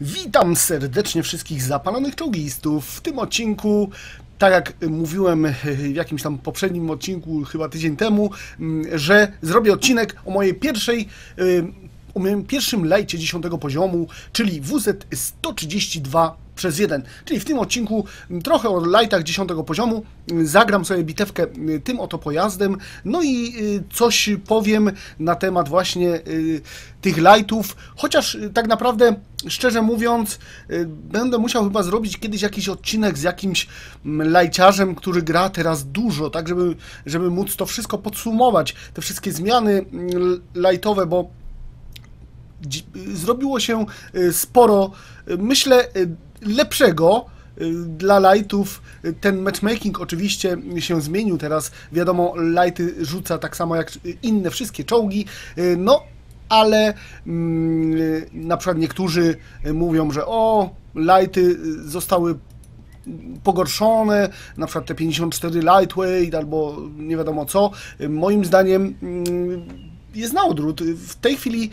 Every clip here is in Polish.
Witam serdecznie wszystkich zapalonych czołgistów. W tym odcinku, tak jak mówiłem w jakimś tam poprzednim odcinku, chyba tydzień temu, mm, że zrobię odcinek o mojej pierwszej, y, o moim pierwszym lejcie 10 poziomu, czyli WZ-132 przez jeden. Czyli w tym odcinku mm, trochę o lightach 10 poziomu, mm, zagram sobie bitewkę y, tym oto pojazdem, no i y, coś powiem na temat właśnie y, tych lightów, chociaż tak naprawdę, szczerze mówiąc, będę musiał chyba zrobić kiedyś jakiś odcinek z jakimś mm, lajciarzem, który gra teraz dużo, tak żeby, żeby móc to wszystko podsumować, te wszystkie zmiany lightowe, bo zrobiło się sporo, myślę, lepszego y, dla lightów ten matchmaking oczywiście się zmienił teraz. Wiadomo, lighty rzuca tak samo jak inne wszystkie czołgi. Y, no, ale mm, na przykład niektórzy mówią, że o, lighty zostały pogorszone, na przykład te 54 lightweight albo nie wiadomo co. Moim zdaniem mm, jest na odwrót. W tej chwili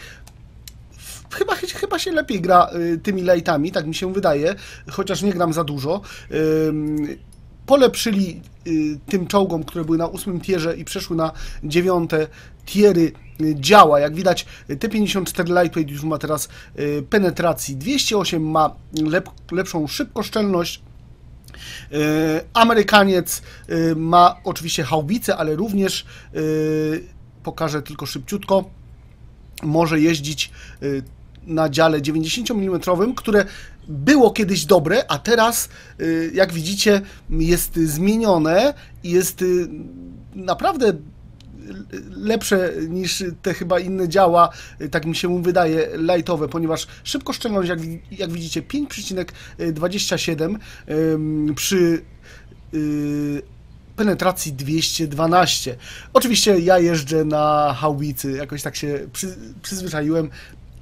chyba, chyba się lepiej gra y, tymi lightami, tak mi się wydaje, chociaż nie gram za dużo. Polepszyli y, tym czołgom, które były na ósmym tierze i przeszły na dziewiąte tiery y, działa. Jak widać, T54 Lightweight już ma teraz penetracji 208, ma lep, lepszą szybkoszczelność. Amerykaniec ma oczywiście haubice, ale również pokażę tylko szybciutko. Może jeździć na dziale 90 mm, które było kiedyś dobre, a teraz, y, jak widzicie, jest zmienione i jest y, naprawdę lepsze niż te chyba inne działa, y, tak mi się wydaje, lightowe, ponieważ szybkoszczelność, jak, jak widzicie, 5,27 przy penetracji 212. Oczywiście ja jeżdżę na haubicy, jakoś tak się przy, przyzwyczaiłem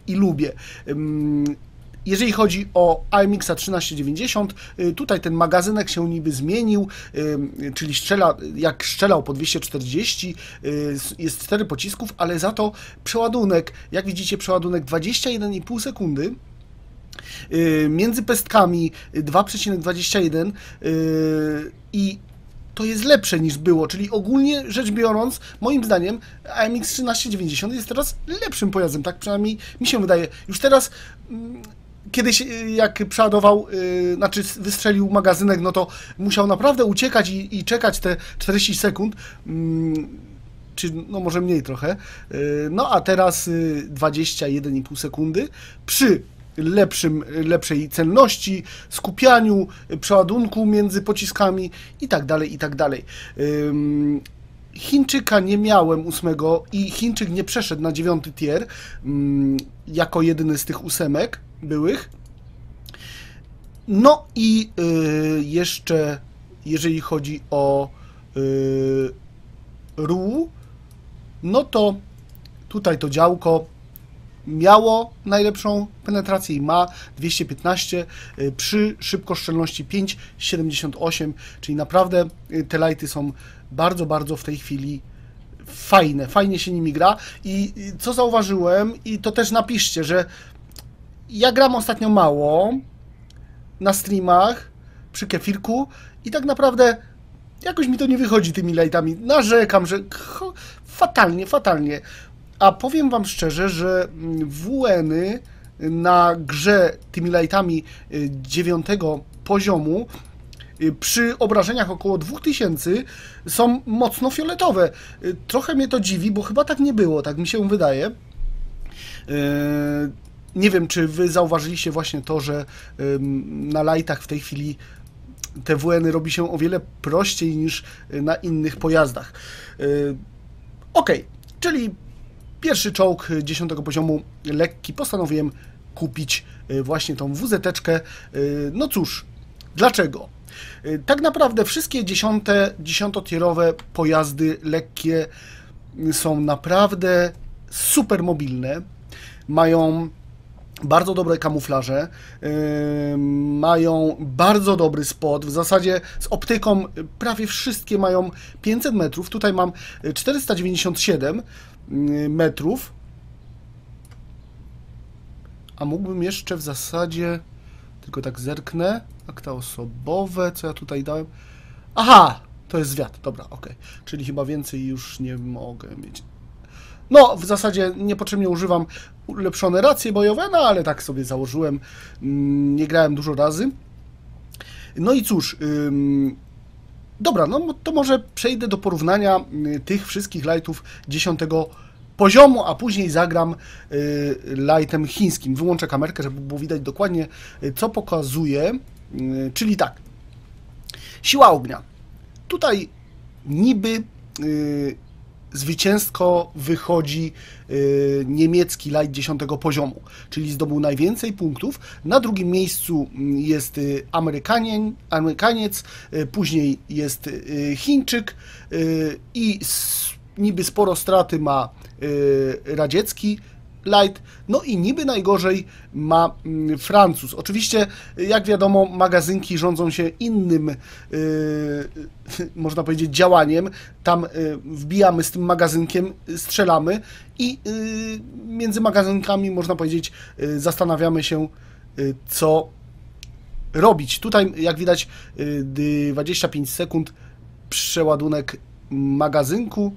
i lubię. Jeżeli chodzi o AMX 1390, y, tutaj ten magazynek się niby zmienił, czyli strzela, jak strzelał po 240, y, jest 4 pocisków, ale za to przeładunek, jak widzicie, przeładunek 21,5 sekundy. Y, między pestkami 2,21 i to jest lepsze niż było, czyli ogólnie rzecz biorąc, moim zdaniem AMX 1390 jest teraz lepszym pojazdem, tak przynajmniej mi się wydaje. Już teraz mm, kiedyś y, jak przeładował, yy, znaczy wystrzelił magazynek, no to musiał naprawdę uciekać i, i czekać te 40 sekund. Yy, czy no może mniej trochę. Yy, no a teraz yy, 21,5 sekundy przy lepszym, lepszej celności, skupianiu, przeładunku między pociskami i tak dalej, i tak dalej. Chińczyka nie miałem ósmego i Chińczyk nie przeszedł na dziewiąty tier jako jedyny z tych ósemek byłych. No i y, jeszcze jeżeli chodzi o y, RU, no to tutaj to działko miało najlepszą penetrację i ma 215 y, przy szybkoszczelności 5,78, czyli naprawdę y, te lighty są bardzo, bardzo w tej chwili fajne, fajnie się nimi gra i co zauważyłem i to też napiszcie, że ja gram ostatnio mało na streamach przy kefirku i tak naprawdę jakoś mi to nie wychodzi tymi lightami. Narzekam, że fatalnie, fatalnie. A powiem Wam szczerze, że WN-y na grze tymi lightami y, dziewiątego poziomu y, przy obrażeniach około 2000 są mocno fioletowe. Y, trochę mnie to dziwi, bo chyba tak nie było, tak mi się wydaje. Nie wiem, czy wy zauważyliście właśnie to, że na lightach w tej chwili te WN-y robi się o wiele prościej niż na innych pojazdach. Ok, czyli Pierwszy czołg 10 poziomu lekki postanowiłem kupić y, właśnie tą WZ-teczkę. Y, no cóż, dlaczego? Y, tak naprawdę wszystkie dziesiąte, dziesiątotierowe pojazdy lekkie są naprawdę super mobilne. Mają bardzo dobre kamuflaże, mają bardzo dobry spot, w zasadzie z optyką prawie wszystkie mają 500 metrów, tutaj mam 497 metrów, A mógłbym jeszcze w zasadzie, tylko tak zerknę, akta osobowe, co ja tutaj dałem. Aha, to jest zwiat, dobra, ok. Czyli chyba więcej już nie mogę mieć. No, w zasadzie niepotrzebnie używam ulepszone racje bojowe, no ale tak sobie założyłem. Mm, Nie grałem dużo razy. No i cóż, dobra, no to może przejdę do porównania y, tych wszystkich lightów 10 poziomu, a później zagram y, lightem chińskim. Wyłączę kamerkę, żeby było widać dokładnie, y, co pokazuje. Czyli tak, siła ognia. Tutaj niby zwycięsko wychodzi y, niemiecki light 10 poziomu, czyli zdobył najwięcej punktów. Na drugim miejscu mm, jest y, Amerykanien, Amerykaniec, y, później jest Chińczyk i niby sporo straty ma radziecki light, no i niby najgorzej ma mm, Francuz. Oczywiście, jak wiadomo, magazynki rządzą się innym, y, można powiedzieć, działaniem. Tam y, wbijamy z tym magazynkiem, strzelamy i y, między magazynkami, można powiedzieć, y, zastanawiamy się, co robić. Tutaj, jak widać, y, 25 sekund przeładunek magazynku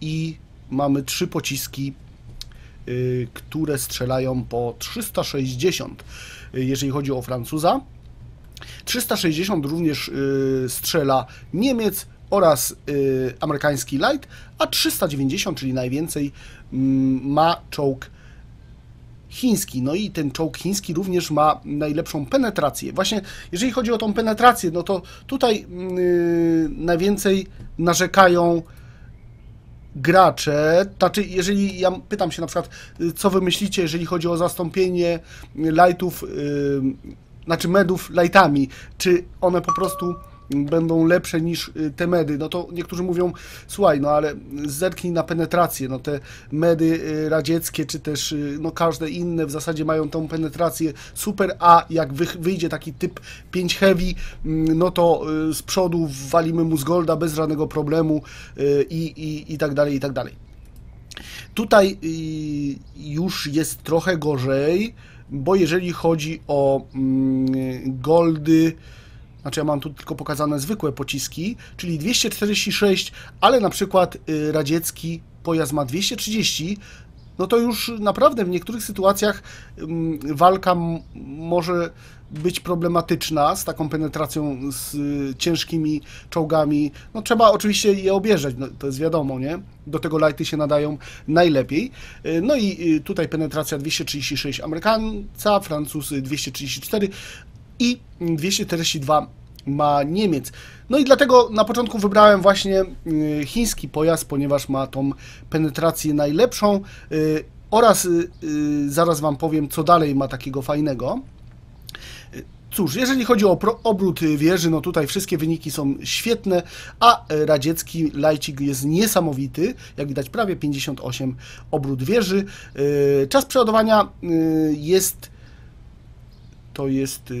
i mamy trzy pociski które strzelają po 360, y, jeżeli chodzi o Francuza. 360 również y, strzela Niemiec oraz y, amerykański light, a 390, czyli najwięcej, mm, ma czołg chiński. No i ten czołg chiński również ma najlepszą penetrację. Właśnie jeżeli chodzi o tą penetrację, no to tutaj yy, najwięcej narzekają gracze, znaczy jeżeli ja pytam się na przykład, y, co wy myślicie, jeżeli chodzi o zastąpienie lightów, yy, znaczy medów lightami, czy one po prostu będą lepsze niż y, te medy, no to niektórzy mówią, słuchaj, no ale zerknij na penetrację, no te medy y, radzieckie, czy też y, no każde inne w zasadzie mają tą penetrację super, a jak wy, wyjdzie taki typ 5 heavy, mm, no to z przodu walimy mu z golda bez żadnego problemu i, i, i tak dalej, i tak dalej. Tutaj już jest trochę gorzej, bo jeżeli chodzi o mm, goldy, znaczy ja mam tu tylko pokazane zwykłe pociski, czyli 246, ale na przykład y, radziecki pojazd ma 230, no to już naprawdę w niektórych sytuacjach walka może być problematyczna z taką penetracją z y, ciężkimi czołgami. No trzeba oczywiście je obierzeć, no, to jest wiadomo, nie? Do tego lighty się nadają najlepiej. Y, No i tutaj penetracja 236 Amerykanca, Francuz y, 234 i 242 ma Niemiec. No i dlatego na początku wybrałem właśnie y, chiński pojazd, ponieważ ma tą penetrację najlepszą y, oraz y, zaraz Wam powiem, co dalej ma takiego fajnego. Cóż, jeżeli chodzi o obrót wieży, no tutaj wszystkie wyniki są świetne, a radziecki lajcik jest niesamowity, jak widać prawie 58 obrót wieży. Czas przeładowania jest to jest y,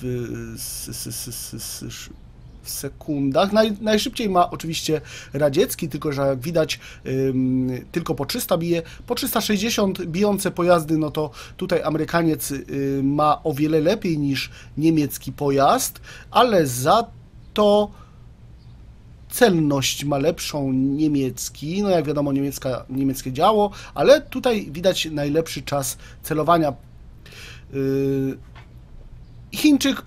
w, w sekundach. Naj, najszybciej ma oczywiście radziecki, tylko że jak widać tylko po 300 bije. Po 360 bijące pojazdy, no to tutaj Amerykaniec y, ma o wiele lepiej niż niemiecki pojazd, ale za to celność ma lepszą niemiecki, no jak wiadomo niemiecka, niemieckie działo, ale tutaj widać najlepszy czas celowania. Yy, Chińczyk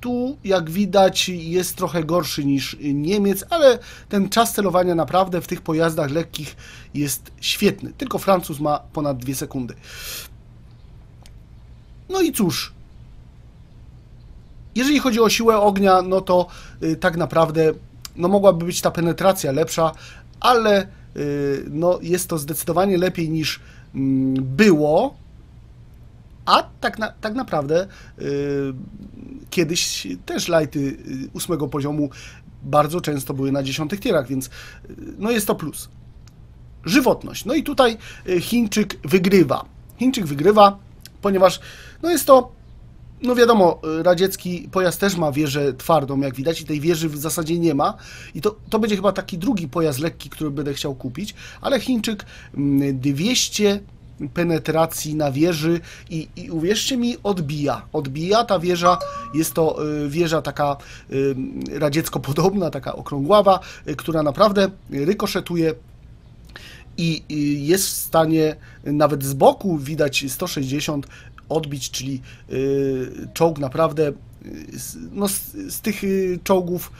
tu, jak widać, jest trochę gorszy niż Niemiec, ale ten czas celowania naprawdę w tych pojazdach lekkich jest świetny. Tylko Francuz ma ponad 2 sekundy. No i cóż, jeżeli chodzi o siłę ognia, no to y, tak naprawdę no mogłaby być ta penetracja lepsza, ale y, no jest to zdecydowanie lepiej niż mm, było. A tak, na, tak naprawdę y, kiedyś też lighty y, ósmego poziomu bardzo często były na dziesiątych tierach, więc y, no jest to plus. Żywotność. No i tutaj y, Chińczyk wygrywa. Chińczyk wygrywa, ponieważ no jest to no wiadomo, y, radziecki pojazd też ma wieżę twardą, jak widać, i tej wieży w zasadzie nie ma. I to, to będzie chyba taki drugi pojazd lekki, który będę chciał kupić, ale Chińczyk mm, 200 penetracji na wieży i, i uwierzcie mi, odbija. Odbija ta wieża, jest to y, wieża taka y, radziecko podobna, taka okrągława, y, która naprawdę rykoszetuje i jest w stanie nawet z boku widać 160 odbić, czyli czołg naprawdę no, z, z tych czołgów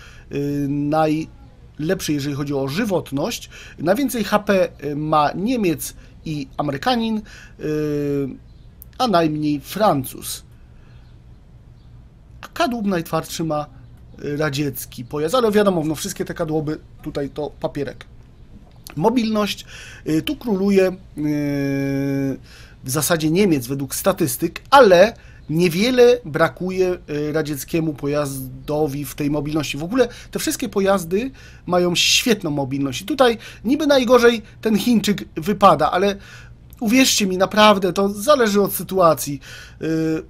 najlepszy, jeżeli chodzi o żywotność. Najwięcej HP ma Niemiec i Amerykanin, y, a najmniej Francuz. A kadłub najtwardszy ma y, radziecki pojazd, ale wiadomo, no wszystkie te kadłuby tutaj to papierek. Mobilność. y, Tu króluje w zasadzie Niemiec według statystyk, ale niewiele brakuje y, radzieckiemu pojazdowi w tej mobilności. W ogóle te wszystkie pojazdy mają świetną mobilność. I tutaj niby najgorzej ten Chińczyk wypada, ale uwierzcie mi, naprawdę to zależy od sytuacji. Y,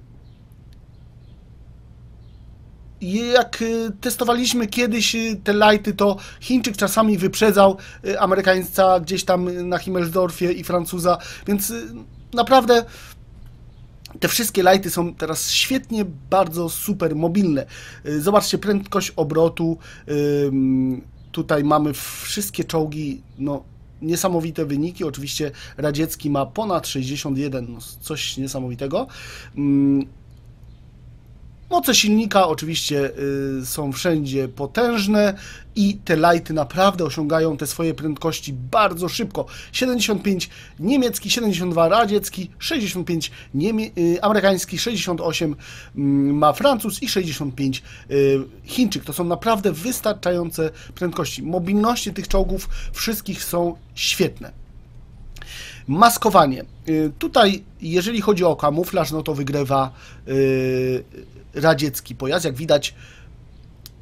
jak y, testowaliśmy kiedyś te lighty, to Chińczyk czasami wyprzedzał Amerykańca gdzieś tam na Himmelsdorfie i Francuza, więc naprawdę te wszystkie lighty są teraz świetnie, bardzo super mobilne. Y, Zobaczcie prędkość obrotu. Tutaj mamy wszystkie czołgi, no niesamowite wyniki. Oczywiście radziecki ma ponad 61, no, coś niesamowitego. Moce silnika oczywiście y, są wszędzie potężne i te lighty naprawdę osiągają te swoje prędkości bardzo szybko. 75 niemiecki, 72 radziecki, 65 niemie- y, amerykański, 68 mm, ma Francuz i 65 y, Chińczyk. To są naprawdę wystarczające prędkości. Mobilności tych czołgów wszystkich są świetne. Maskowanie. Y, Tutaj, jeżeli chodzi o kamuflaż, no to wygrywa y, radziecki pojazd. Jak widać,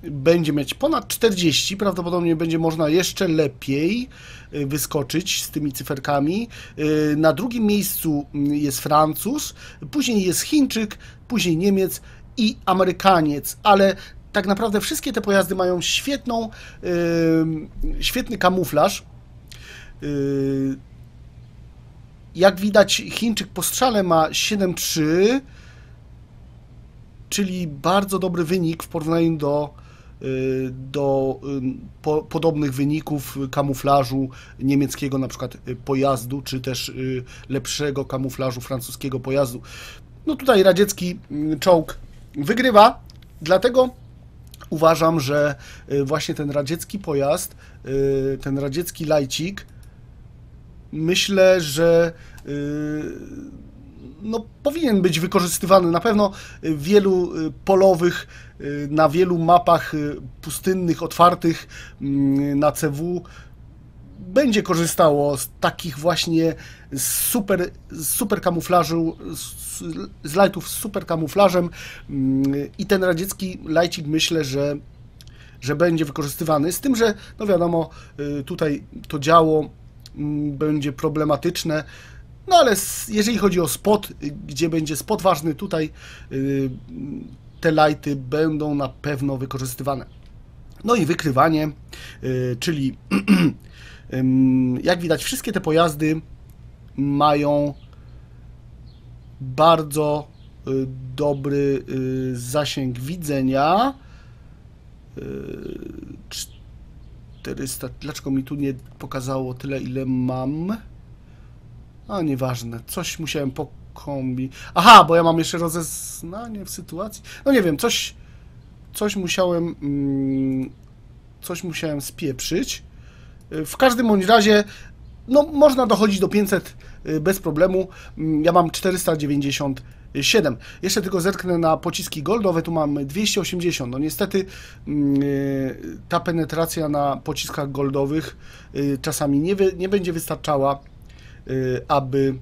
będzie mieć ponad 40. Prawdopodobnie będzie można jeszcze lepiej y, wyskoczyć z tymi cyferkami. Na drugim miejscu mm, jest Francuz, później jest Chińczyk, później Niemiec i Amerykaniec, ale tak naprawdę wszystkie te pojazdy mają świetną, świetny kamuflaż. Jak widać, Chińczyk po strzale ma 7-3, czyli bardzo dobry wynik w porównaniu do, y, do po, podobnych wyników kamuflażu niemieckiego, na przykład y, pojazdu, czy też y, lepszego kamuflażu francuskiego pojazdu. No tutaj radziecki czołg wygrywa, dlatego uważam, że właśnie ten radziecki pojazd, ten radziecki lajcik, myślę, że y, no, powinien być wykorzystywany na pewno w wielu y, polowych, y, na wielu mapach y, pustynnych, otwartych mm, na CW będzie korzystało z takich właśnie super, super kamuflażu, z, lightów z super kamuflażem mm, i ten radziecki lajcik myślę, że że będzie wykorzystywany. Z tym, że no wiadomo, y, tutaj to działo będzie problematyczne. No ale jeżeli chodzi o spot, y, gdzie będzie spot ważny, tutaj y, te lighty będą na pewno wykorzystywane. No i wykrywanie, y, czyli jak widać, wszystkie te pojazdy mają bardzo dobry zasięg widzenia. Y, 400. Dlaczego mi tu nie pokazało tyle, ile mam? A nieważne. Coś musiałem po kombi. Aha, bo ja mam jeszcze rozeznanie w sytuacji. No nie wiem, coś. Coś musiałem. Mm, coś musiałem spieprzyć. Y, W każdym bądź razie. No, można dochodzić do 500 y, bez problemu. Mm, Ja mam 497. Jeszcze tylko zerknę na pociski goldowe. Tu mam 280. No niestety mm, y, ta penetracja na pociskach goldowych y, czasami nie, nie będzie wystarczała, y, aby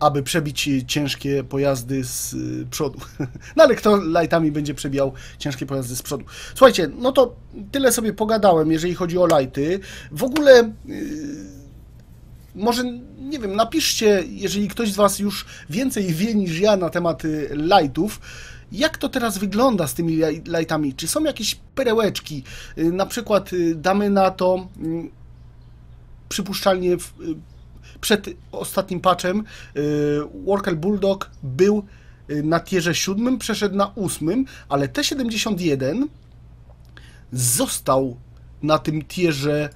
aby przebić ciężkie pojazdy z przodu. No ale kto lightami będzie przebijał ciężkie pojazdy z przodu? Słuchajcie, no to tyle sobie pogadałem, jeżeli chodzi o lighty. W ogóle może, nie wiem, napiszcie, jeżeli ktoś z Was już więcej wie niż ja na temat lightów, jak to teraz wygląda z tymi lightami? Czy są jakieś perełeczki? Y, Na przykład y, damy na to mm, przypuszczalnie y, przed ostatnim patchem Worker Bulldog był na tierze siódmym, przeszedł na ósmym, ale T71 został na tym tierze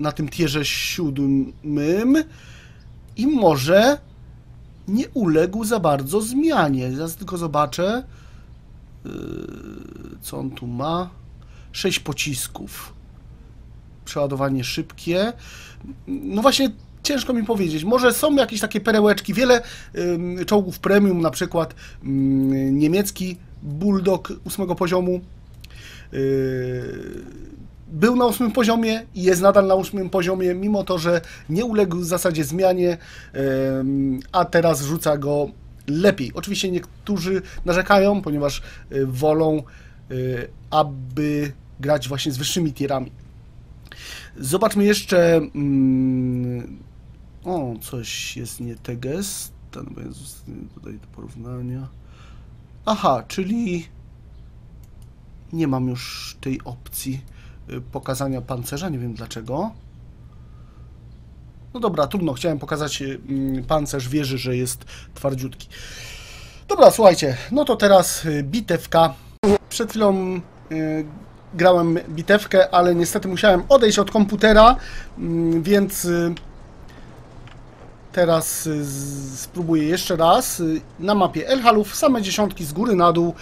na tym tierze siódmym i może nie uległ za bardzo zmianie. Zaraz tylko zobaczę, yy, co on tu ma. 6 pocisków. Przeładowanie szybkie. No właśnie, ciężko mi powiedzieć. Może są jakieś takie perełeczki. Wiele ym, czołgów premium, na przykład ym, niemiecki Bulldog 8 poziomu. Yy, był na ósmym poziomie i jest nadal na ósmym poziomie, mimo to, że nie uległ w zasadzie zmianie, a teraz rzuca go lepiej. Oczywiście niektórzy narzekają, ponieważ y, wolą, y, aby grać właśnie z wyższymi tierami. Zobaczmy jeszcze. mm, O, coś jest nie te gest. No tutaj do porównania. Aha, czyli nie mam już tej opcji pokazania pancerza, nie wiem dlaczego. No dobra, trudno, chciałem pokazać y, mm, pancerz wieży, że jest twardziutki. Dobra, słuchajcie, no to teraz y, bitewka. Przed chwilą y, grałem bitewkę, ale niestety musiałem odejść od komputera, mm, więc y, teraz y, spróbuję jeszcze raz. Y, Na mapie Elhalów same dziesiątki z góry na dół.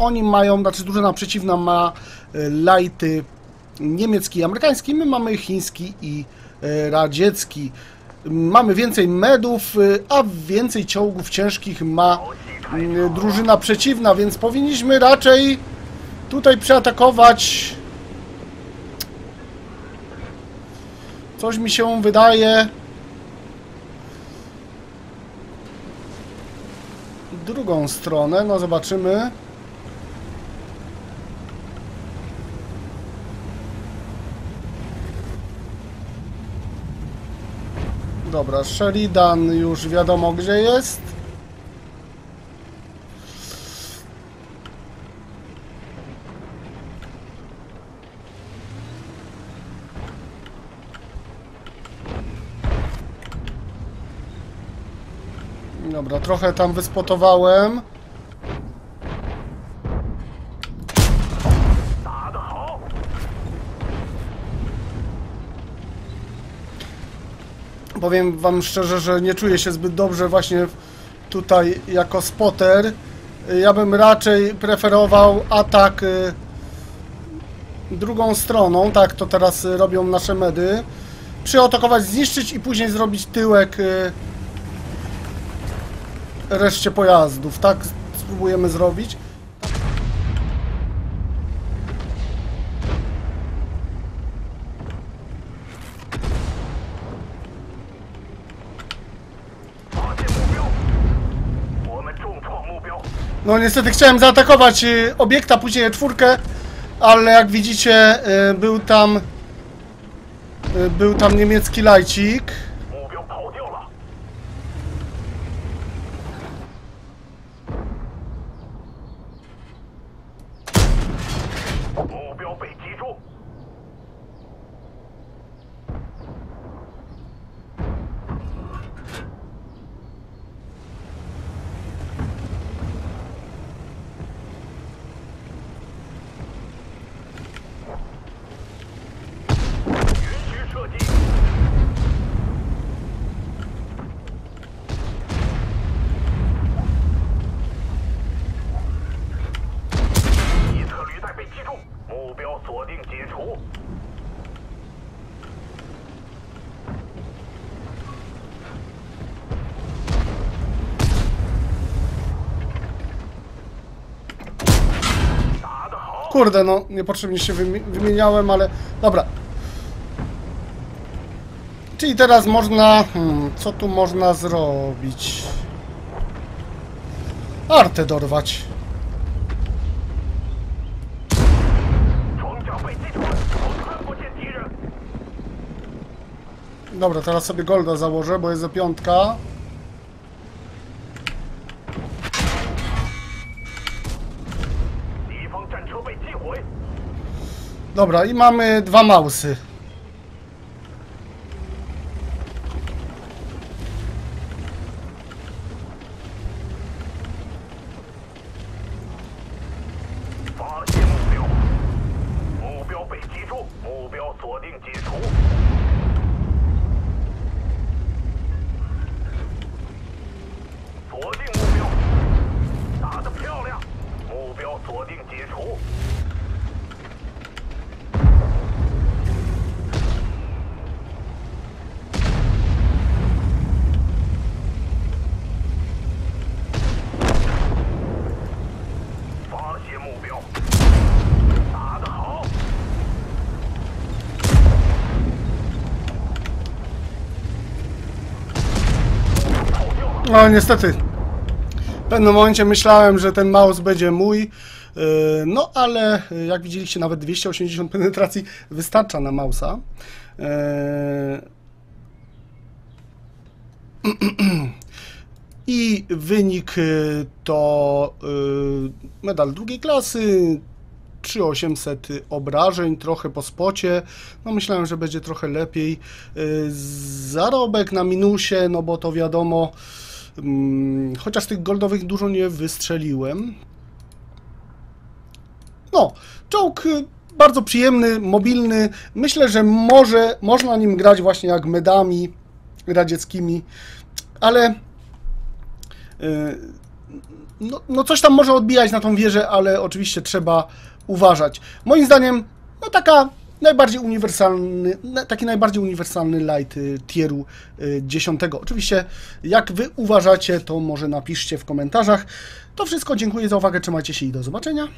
Oni mają, znaczy drużyna przeciwna ma y, lighty niemiecki i amerykański, my mamy chiński i y, radziecki. Mamy więcej medów, y, a więcej czołgów ciężkich ma drużyna przeciwna, więc powinniśmy raczej tutaj przeatakować. Coś mi się wydaje. Drugą stronę, no zobaczymy. Dobra, Sheridan już wiadomo gdzie jest. Dobra, trochę tam wyspotowałem. Powiem wam szczerze, że nie czuję się zbyt dobrze właśnie tutaj jako spotter. Ja bym raczej preferował atak y, drugą stroną, tak to teraz robią nasze medy. Przyatakować, zniszczyć i później zrobić tyłek y, reszcie pojazdów. Tak spróbujemy zrobić. No niestety chciałem zaatakować y, obiekta, później czwórkę, ale jak widzicie y, był tam y, był tam niemiecki lajcik. 侧履带被击中，目标锁定解除。 打得好！ Kurde, no niepotrzebnie się wymi- wymieniałem, ale dobra. Czyli teraz można. Hmm, co tu można zrobić? Artę dorwać. Dobra, teraz sobie Golda założę, bo jest za piątka. Dobra, i mamy dwa mausy. No niestety. W pewnym momencie myślałem, że ten mouse będzie mój. Yy, No ale yy, jak widzieliście, nawet 280 penetracji wystarcza na mausa. Yy, I wynik y, to y, medal drugiej klasy, 3800 obrażeń, trochę po spocie. No myślałem, że będzie trochę lepiej. Y, Zarobek na minusie, no bo to wiadomo, chociaż tych goldowych dużo nie wystrzeliłem. No, czołg y, bardzo przyjemny, mobilny. Myślę, że może można nim grać właśnie jak medami radzieckimi, ale y, no, no coś tam może odbijać na tą wieżę, ale oczywiście trzeba uważać. Moim zdaniem, no taka najbardziej uniwersalny, taki najbardziej uniwersalny light y, tieru y, 10. Oczywiście, jak wy uważacie, to może napiszcie w komentarzach. To wszystko, dziękuję za uwagę, trzymajcie się i do zobaczenia.